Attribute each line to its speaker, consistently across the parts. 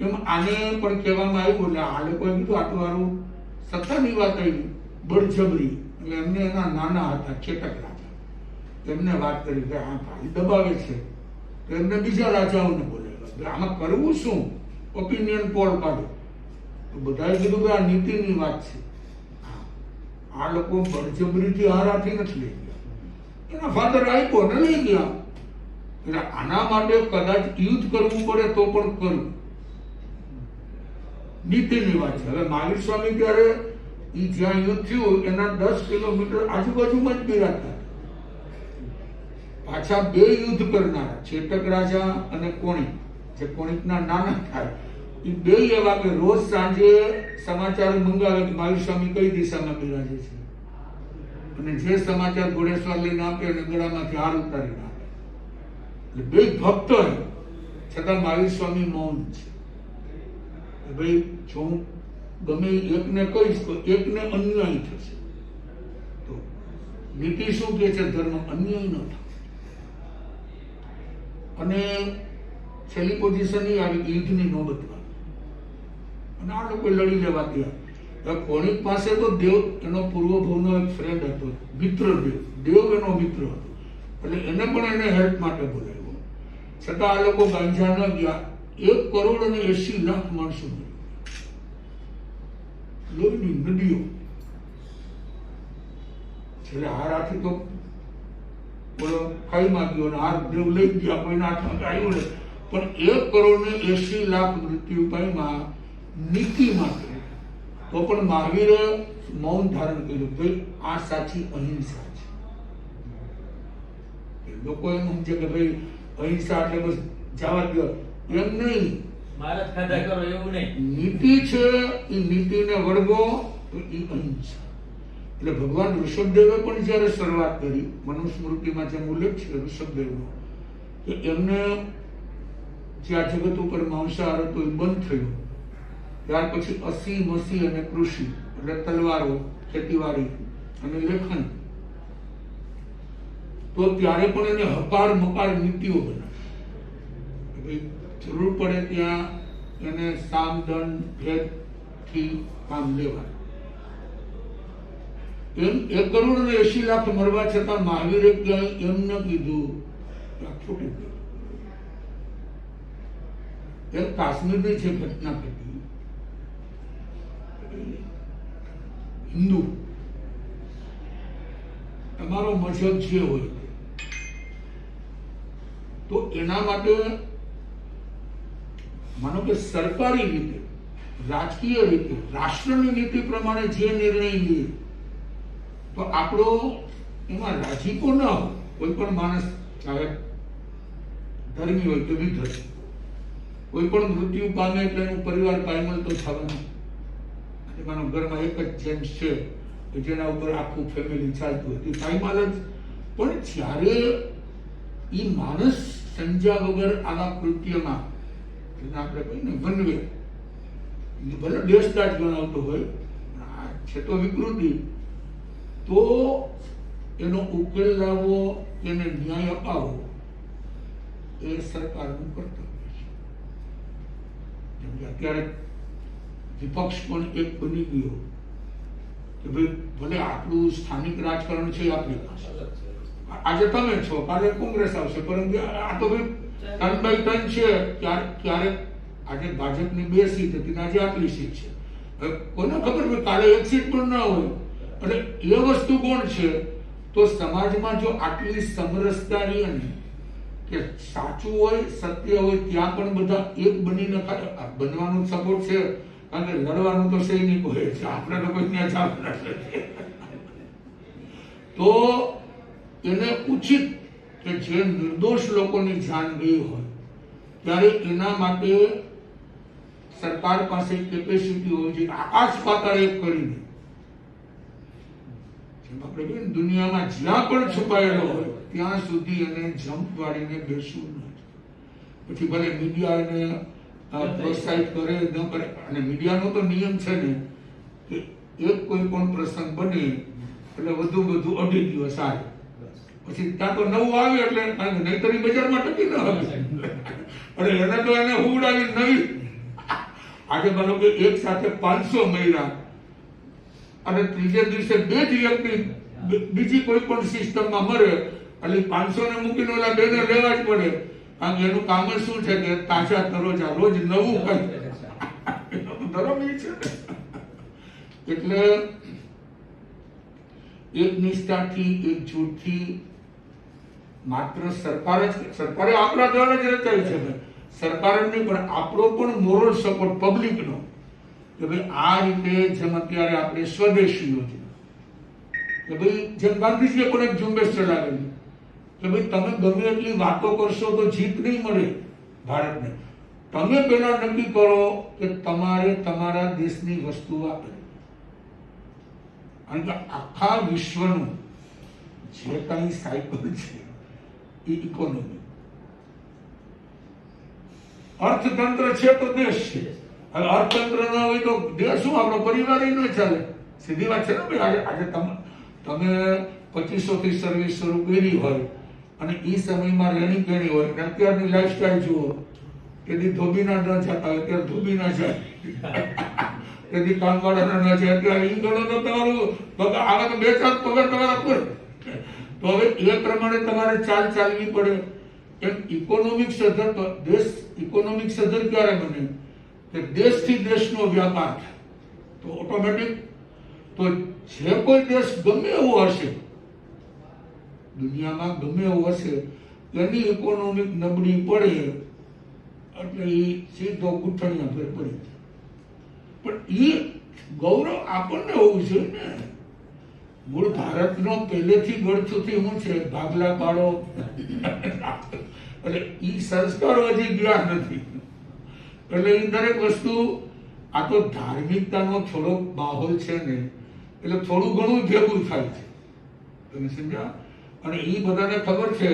Speaker 1: એમ આને પણ કહેવામાં આવ્યું એટલે આ લોકોએ કીધું આટલું સારું સત્તાની વાત આવી બળજબરી. એટલે એમને એના નાના હતા ચેતક રાજા એમને વાત કરી કે આ ભાઈ દબાવે છે. તો એમને બીજા રાજાઓને બોલાવ્યા. આમાં કરવું શું? ઓપિનિયન પોલ પાડો. તો બધાએ કીધું કે આ નીતિની વાત છે. આ લોકો બળજબરીથી હારાથી નથી લઈ ગયા. એના ફાધર આપ્યો ને લઈ ગયા. એટલે આના માટે કદાચ યુદ્ધ કરવું પડે તો પણ કરવું નીતિની વાત છે. હવે મહાવીર સ્વામી ત્યારે એ જ્યાં યુદ્ધ થયું, એના દસ કિલોમીટર આજુબાજુમાં જ બિરાજતા પાછા બે યુદ્ધ કરનારા ચેતક રાજા અને કોણિક, જે કોણિકના નાના થાય. એ બે એવા કે રોજ સાંજે સમાચાર મંગાવે કે મહાવીર સ્વામી કઈ દિશામાં બિરાજે છે? અને જે સમાચાર ઘોડેશ્વર લઈને આપે અને ગળામાંથી હાર ઉતારીને આપે. એટલે બે ભક્ત છતાં મહાવીર સ્વામી મૌન છે. કે ભાઈ, જો હું ગમે એકને કહીશ, તો એકને અન્યાય થશે. તો નીતિ શું કહે છે? ધર્મ અન્યાય ન થાય. અને છેલ્લી પોઝિશન એ આવી કે યુદ્ધની નોબત અને આ લોકો લડી લેવા ગયા. કોણિક પાસે તો દેવ, એનો પૂર્વ ભવનો એક ફ્રેન્ડ હતો, મિત્ર દેવ. દેવ એનો મિત્ર હતો. એટલે એને પણ એને હેલ્પ માટે બોલાવ્યો. છતાં આ લોકો ગાંજા ન ગયા. એક કરોડ અને એસી લાખ માણસો. લોહીની નદીઓ. છેલ્લે હારાથી તો બોલો, ખાઈ માંગ્યો અને હાર દેવ લઈ ગયા કોઈના હાથમાં આવ્યું ને પણ એક કરોડ ને એસી લાખ મૃત્યુ પામ્યા નીતિ માટે તો પણ મહાવીરે મૌન ધારણ કર્યું ભાઈ આ સાચી અહિંસા છે. લોકો એમ સમજે કે ભાઈ, અહિંસા એટલે બસ જવા દો એમ નહીં.
Speaker 2: મહારાજ ખાધા કરો એવું નહીં.
Speaker 1: નીતિ છે એ નીતિને વળગો તો એ અહિંસા એટલે ભગવાન ઋષભદેવે પણ જ્યારે શરૂઆત કરી મનુસ્મૃતિમાં જેમ ઉલ્લેખ છે ઋષભદેવનો કે એમને જે આ જગત ઉપર માંસાહાર હતો એ બંધ થયો. ત્યાર પછી અસી મસી અને કૃષિ એટલે તલવારો ખેતીવાડી અને લેખન. તો ત્યારે પણ એને હકાર મકાર નીતિઓ બનાવી. જરૂર પડે ત્યાં એને સામદંડ ભેદથી કામ લેવાય એક કરોડ અને એસી લાખ મરવા છતાં મહાવીરે ક્યાંય એમ કીધું ખોટું. એમ કાશ્મીરની જે ઘટના ઘટી, હિન્દુ, તમારો મજબ જે હોય, તો એના માટે માનો કે સરકારી રીતે, રાજકીય રીતે, રાષ્ટ્રની નીતિ પ્રમાણે જે નિર્ણય લે, તો આપણો એમાં રાજીપો ન હોય, કોઈ પણ માણસ ચાહે ધર્મી હોય તો વિધર્મી કોઈ પણ મૃત્યુ પામે એટલે એનું પરિવાર પાયમલ તો થવાનું આજે માનો ઘરમાં એક જ જેન્ટ્સ છે કે જેના ઉપર આખું ફેમિલી ચાલતું હતું પાયમાલ જ. પણ જ્યારે એ માણસ સંજ્યા વગર આવા કૃત્યમાં જેને આપણે કહીએ ને વનવે. ઈ ભલે ગણાવતો હોય આ છે તો વિકૃતિ. તો એનો ઉકેલ લાવવો એને ન્યાય અપાવવો એ સરકારનું કર્તવ્ય છે. જેમ કે અત્યારે વિપક્ષ પણ એક બની ગયો કે ભાઈ ભલે આટલું સ્થાનિક રાજકારણ છે આપણી પાસે. આજે તમે છો કાલે કોંગ્રેસ આવશે પરંતુ આ તો ભાઈ ટન છે, ક્યારેક આજે ભાજપની બે સીટ હતી આજે આટલી સીટ છે. કોને ખબર કે કાલે એક સીટ પણ ના હોય. એટલે એ વસ્તુ કોણ છે? તો સમાજમાં જો આટલી સમરસતા રહી ને કે સાચું હોય, સત્ય હોય, ત્યાં પણ બધા એક બનીને ખા- બનવાનું સપોર્ટ છે. કારણ કે લડવાનું તો સૈનિક હોય છે આપણે કોઈ ત્યાં ચાલુ તો એને ઉચિત કે જે નિર્દોષ લોકોની જાન ગઈ હોય ત્યારે એના માટે સરકાર પાસે કેપેસિટી હોવી જોઈએ. આકાશ પાતાળ એક કરીને. જેમ આપણે ને, દુનિયામાં જ્યાં પણ છુપાયેલો હોય ત્યાં સુધી એને જમ્પ વાળીને બેસવું નથી પછી ભલે મીડિયા એને પ્રોત્સાહિત કરે ન કરે અને મીડિયાનો તો નિયમ છે ને કે એક કોઈ પણ પ્રસંગ બને એટલે વધુ વધુ અઢી દિવસ આવે. પછી ત્યાં તો નવું આવ્યું એટલે કે બજારમાં ટકી ન હવે અને એને તો એને હુવડાવી નવી. આજે માનો કે એક સાથે પાંચસો મહિલા અને ત્રીજે દિવસે બે જ વ્યક્તિ બીજી કોઈ પણ સિસ્ટમમાં મરે. એટલે પાંચસો ને મૂકીને ઓલા બેને લેવા જ પડે. કારણ કે એનું કામ જ શું છે કે તાજા તરોજા રોજ નવું કઈ ધરમ એ છે. એટલે એક નિષ્ઠાથી, એક જૂઠથી માત્ર સરકારે જ સરકારે આપણા દ્વારા જ રચાઈ છે. સરકાર નહીં, પણ આપણો પણ મોરલ સપોર્ટ પબ્લિકનો કે ભાઈ આ રીતે જેમ અત્યારે આપણે સ્વદેશી યોજના કે ભાઈ જેમ ગાંધીજીએ પણ એક ઝુંબેશ ચલાવેલી. કે ભાઈ તમે ગમે એટલી વાતો કરશો તો જીત નહીં મળે ભારતને. તમે પહેલા નક્કી કરો કે તમારે તમારા દેશની વસ્તુ વાપરવી કારણ કે આખા વિશ્વનું જે કઈ સાયકલ છે એ ઇકોનોમી અર્થતંત્ર છે તો દેશ છે. હવે અર્થતંત્ર ન હોય તો દેશ શું? આપણો પરિવાર ન ચાલે. સીધી વાત છે ને ભાઈ, આજે તમે તમે પચીસો થી સર્વિસ શરૂ કરી હોય અને એ સમયમાં રેણી કેણી હોય અને અત્યારની લાઈફસ્ટાઈલ જુઓ. તેથી ધોબીના ન જતા હોય ત્યારે ધોબીના જાય. તેથી કામવાળાના ન જાય, અત્યારે ઈ ગણો તો તમારું આવે તો બે ચાર પગાર તમારા પર. તો હવે એ પ્રમાણે તમારે ચાલ ચાલવી પડે. એમ ઇકોનોમિક સધર દેશ ઇકોનોમિક સધર ક્યારે બને? કે દેશથી દેશનો વ્યાપાર તો ઓટોમેટિક તો જે કોઈ દેશ ગમે એવો હશે, દુનિયામાં ગમે એવો હશે, એની ઇકોનોમિક નબળી પડે એટલે એ સીધો ગુઠણિયા ફેર પડી જાય. પણ એ ગૌરવ આપણને હોવું જોઈએ ને. મૂળ ભારતનો પહેલેથી ગળથુથી હું છે, ભાગલા પાડો એટલે એ સંસ્કારો હજી ગયા નથી. એટલે એ દરેક વસ્તુ, આ તો ધાર્મિકતાનો થોડો માહોલ છે ને, એટલે થોડું ઘણું ભેગું થાય છે. તમે સમજ્યા? અને એ બધાને ખબર છે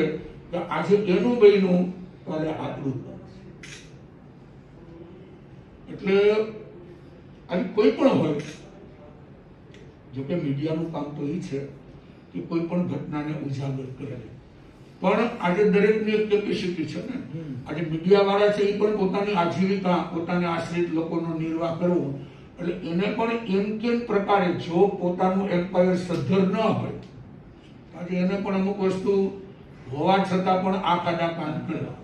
Speaker 1: કે આજે એનું બન્યું કાલે આપણું. એટલે આજે કોઈ પણ હોય જોકે મીડિયાનું કામ તો એ છે કે કોઈ પણ ઘટનાને ઉજાગર કરે. પણ આજે દરેકની એક કેપેસિટી છે ને આજે મીડિયા વાળા છે એ પણ પોતાની આજીવિકા પોતાને આશ્રિત લોકોનો નિર્વાહ કરવો એટલે એને પણ એમ કેમ પ્રકારે જો પોતાનું એમ્પાયર સદ્ધર ન હોય આજે એને પણ અમુક વસ્તુ હોવા છતાં પણ આ કાદા કાન કરવા.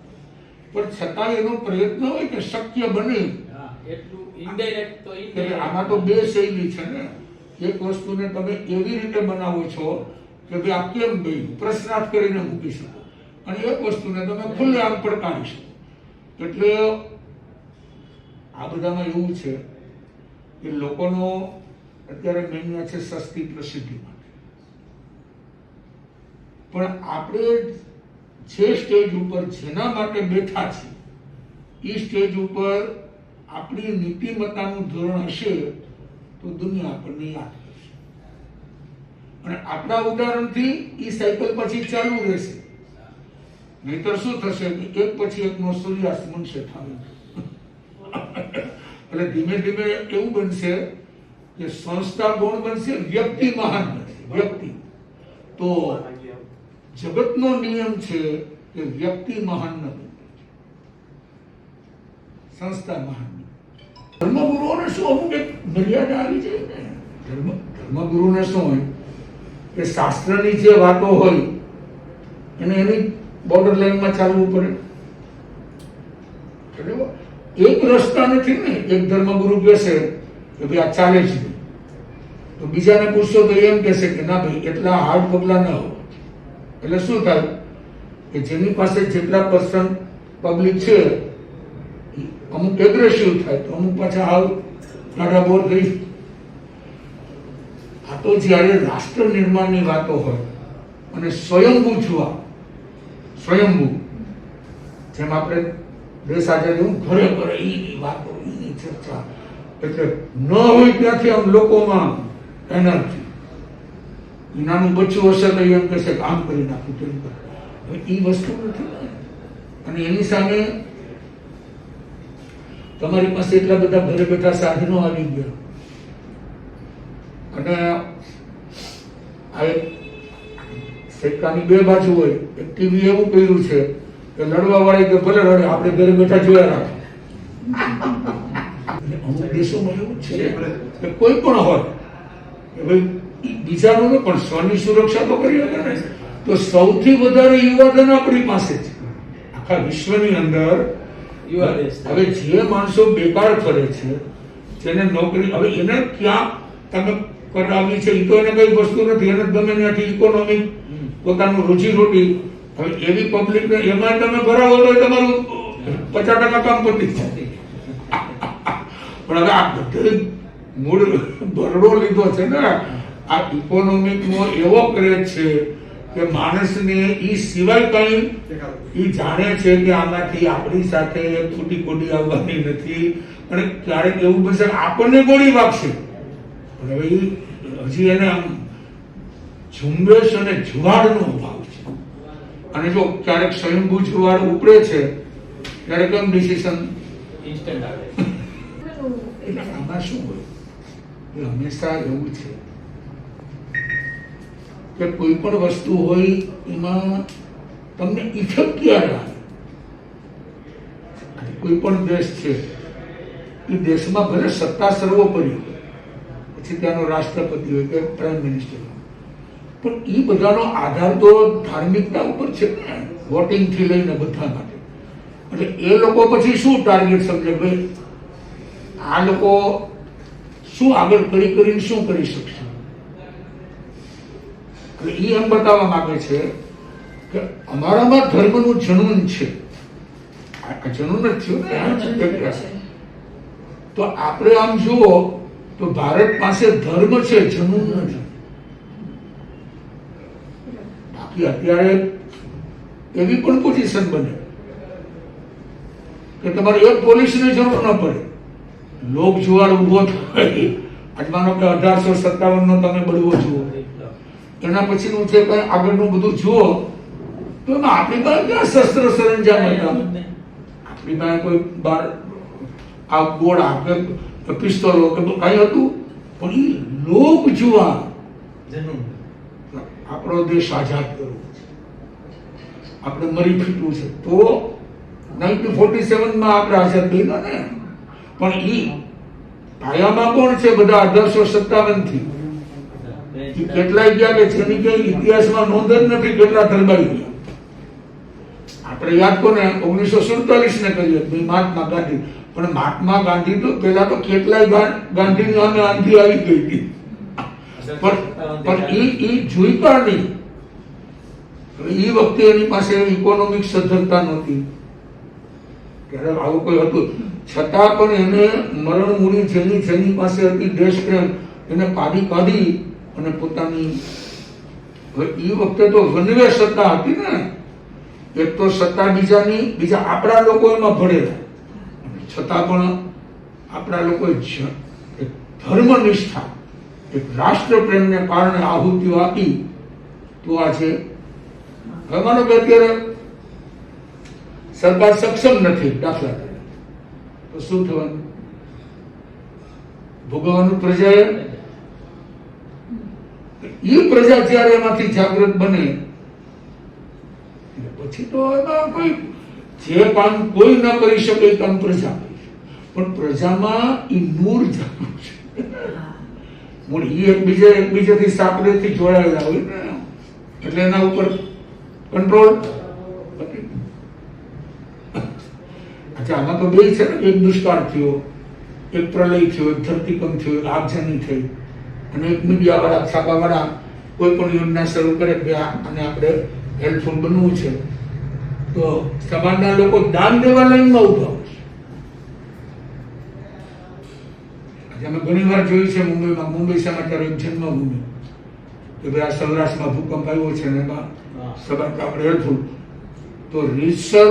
Speaker 1: પણ છતાં એનો પ્રયત્ન હોય કે શક્ય બને.
Speaker 2: એટલું indirect તો
Speaker 1: આમાં તો બે શૈલી છે ને. એક વસ્તુને તમે એવી રીતે બનાવો છો કે ભાઈ આ કેમ ગયું પ્રશ્નાર્થ કરીને મૂકી શકો? અને એક વસ્તુને તમે ખુલ્લે આમ પડકારી શકો. એટલે આ બધામાં એવું છે કે લોકોનો અત્યારે મેન્યા છે સસ્તી પ્રસિદ્ધિ માટે. પણ આપણે જે સ્ટેજ ઉપર જેના માટે બેઠા છીએ એ સ્ટેજ ઉપર આપણી નીતિમત્તાનું ધોરણ હશે તો દુનિયા આપણને યાદ કરશે. અને આપણા ઉદાહરણથી એ સાયકલ પછી ચાલુ રહેશે. નહીતર શું થશે કે એક પછી એકનો સૂર્યાસ્ત બનશે એટલે ધીમે ધીમે એવું બનશે કે સંસ્થા ગુણ બનશે, વ્યક્તિ મહાન બનશે, વ્યક્તિ. તો જગતનો નિયમ છે કે વ્યક્તિ મહાન ન બને. સંસ્થા મહાન. ધર્મગુરુઓને શું અમુક એક મર્યાદા આવી જાય ને? ધર્મ, ધર્મગુરુને શું હોય? કે શાસ્ત્રની જે વાતો હોય, એને એની બોર્ડર લાઈનમાં ચાલવું પડે. એક રસ્તા નથી ને, એક ધર્મગુરુ કહેશે કે ભાઈ આ ચાલે છે. તો બીજાને પૂછશો તો એમ કહેશે કે ના ભાઈ, એટલા હાર્ડ પગલા ન હોય. એટલે શું થાય? કે જેની પાસે જેટલા પર્સન્ટ પબ્લિક છે અમુક એગ્રેસિવ થાય તો અમુક પાછા હાલ ટાટા બોર થઈ આ તો જ્યારે રાષ્ટ્ર નિર્માણની વાતો હોય અને સ્વયંભૂ જોવા સ્વયંભૂ, જેમ આપણે દેશ આઝાદી ઘરે ઘરે એની વાતો, એની ચર્ચા, એટલે ન હોય ત્યાંથી આમ લોકોમાં એનર્જી. નાનું બચ્ચું હશે તો એમ કહેશે કામ કરી નાખ્યું તેમ કરે. હવે એ વસ્તુ નથી. અને એની સામે તમારી પાસે એટલા બધા ઘરે બેઠા સાધનો આવી ગયા. અને આ સિક્કાની બે બાજુ હોય, એક ટીવી એવું કર્યું છે કે લડવા વાળી કે ભલે લડે આપણે ઘરે બેઠા જોયા રાખે. અમુક દેશોમાં એવું છે કે કોઈ પણ હોય, કે ભાઈ, બીજાનું પણ સ્વની સુરક્ષા તો કરી શકે ને. તો સૌથી વધારે યુવાધન આપણી પાસે છે. આખા વિશ્વની અંદર. હવે જે માણસો બેકાર ફરે છે જેને નોકરી હવે એને ક્યાં તમે કરાવી છે? એ તો એને કઈ વસ્તુ નથી. એને ગમે નથી ઇકોનોમિક પોતાનું રોજીરોટી હવે એવી પબ્લિક ને એમાં તમે ભરાવો તો તમારું પચાસ ટકા કામ પતી જાય. પણ હવે આ બધે મૂળ ભરડો લીધો છે ને. આ ઇકોનોમિક નો એવો ક્રેઝ છે કે માણસને ઈ સિવાય કઈ ઈ જાણે છે કે આમાંથી આપણી સાથે ખોટી ખોટી આવવાની નથી. અને ક્યારેક એવું બનશે આપણને ગોળી વાગશે. પણ હવે હજી એને આમ ઝુંબેશ અને જુવાળનો અભાવ છે. અને જો ક્યારેક સ્વયંભૂ જુવાળ ઉપડે છે ત્યારે કેમ ડિસિશન
Speaker 2: ઇન્સ્ટન્ટ આવે.
Speaker 1: આમાં શું હોય? એ હંમેશા એવું છે. કે કોઈ પણ વસ્તુ હોય એમાં તમને ઇફેક્ટ ક્યારે લાગે? કોઈ પણ દેશ છે, એ દેશમાં ભલે સત્તા સર્વોપરી હોય, પછી ત્યાંનો રાષ્ટ્રપતિ હોય કે પ્રાઇમ મિનિસ્ટર પણ એ બધાનો આધાર તો ધાર્મિકતા ઉપર છે ને વોટિંગ લઈને બધા માટે. એટલે એ લોકો પછી શું ટાર્ગેટ સમજે ભાઈ આ લોકો શું આગળ કરી કરીને શું કરી શકશે? એ એમ બતાવવા માંગે છે કે અમારામાં ધર્મનું જનૂન છે. જનૂન જ થયું ને? તો આપણે આમ જુઓ તો ભારત પાસે ધર્મ છે જનૂન નથી બાકી અત્યારે એવી પણ પોઝિશન બને કે તમારે એક પોલીસની જરૂર ન પડે. લોક જુવાળ ઊભો થાય. આજ માનો કે અઢારસો સત્તાવન નો તમે બળવો જુઓ એના પછીનું જે કઈ આગળનું બધું જુઓ તો એમાં આપણી પાસે ક્યાં શસ્ત્ર સરંજામ હતા આપણી પાસે કોઈ બાર આ ગોળા કે પિસ્તોલો કે કઈ હતું? પણ એ લોક
Speaker 2: જુવા.
Speaker 1: આપણો દેશ આઝાદ કરવો આપણે મરી ફીટવું છે. તો નાઇન્ટીન ફોર્ટી સેવનમાં આપણે આઝાદ થયેલા ને. પણ એ પાયામાં કોણ છે બધા અઢારસો સત્તાવનથી કેટલાય ગયા કે જેની કઈ ઇતિહાસમાં નોંધ જ નથી, કેટલા તલબાઈ ગયા. આપણે યાદ કોને? ઓગણીસો સુડતાલીસ ને કહીએ મહાત્મા ગાંધી. પણ મહાત્મા ગાંધી તો પેલા તો કેટલાય ગાંધીની સામે આંધી આવી ગઈ હતી. પણ પણ એ જોઈ જોઈતા નહીં. એ વખતે એની પાસે ઇકોનોમિક સદ્ધરતા નહોતી. ત્યારે આવું કોઈ હતું. છતાં પણ એને મરણ મૂડી જેની જેની પાસે હતી દેશ પ્રેમ એને કાઢી કાઢી અને પોતાની ઈ વખતે તો વનવે સત્તા હતી ને. એક તો સત્તા બીજાની, બીજા આપણા લોકો એમાં ભળેલા છતાં પણ આપણા એક ધર્મનિષ્ઠા, એક રાષ્ટ્ર પ્રેમને કારણે આહુતિઓ આપી તો આ હવે માનો કે અત્યારે સરકાર સક્ષમ નથી દાખલા તરીકે. તો શું થવાનું? ભોગવવાનું પ્રજાએ એ પ્રજા જ્યારે એમાંથી જાગૃત બને. પછી તો એમાં કોઈ, જે કામ કોઈ ન કરી શકે એ કામ પ્રજા પણ પ્રજામાં એ નૂર જાગૃત છે. મૂળ એ એકબીજા, એકબીજાથી સાપરેથી જોડાયેલા હોય ને. એટલે એના ઉપર કંટ્રોલ. અચ્છા, આમાં તો બે છે ને. એક દુષ્કાળ થયો, એક પ્રલય થયો, એક ધરતીકંપ થયો, એક આગજની થઈ. અને એક મીડિયા વાળા છાપા વાળા કોઈ પણ યોજના શરૂ કરે કે આ- આને આપણે હેલ્પફુલ બનવું છે તો સમાજના લોકો દાન દેવા લાઈનમાં ઊભા છે. અમે ઘણી વાર જોયું છે મુંબઈમાં મુંબઈ સમાચાર એક જન્મભૂમિ કે ભાઈ આ સૌરાષ્ટ્રમાં ભૂકંપ આવ્યો છે ને એમાં સબંધ આપણે હેલ્પફુલ તો રીતસર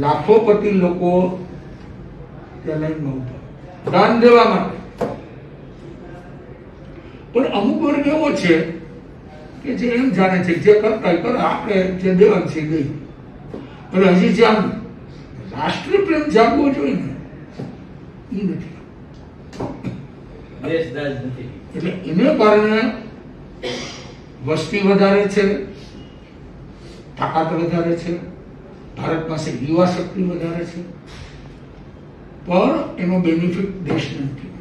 Speaker 1: લાખોપતિ લોકો ત્યાં લાઈનમાં ઊભા દાન દેવા માટે. પણ અમુક વર્ગ એવો છે કે જે એમ જાણે છે જે કરતા કરે. આપણે જે દેવાન છે ગઈ દઈએ હજી જે આમ રાષ્ટ્રપ્રેમ જાગવો જોઈએ ને એ
Speaker 2: નથી.
Speaker 1: એટલે એને કારણે વસ્તી વધારે છે તાકાત વધારે છે ભારત પાસે યુવા શક્તિ વધારે છે. પણ એનો બેનિફિટ દેશને નથી.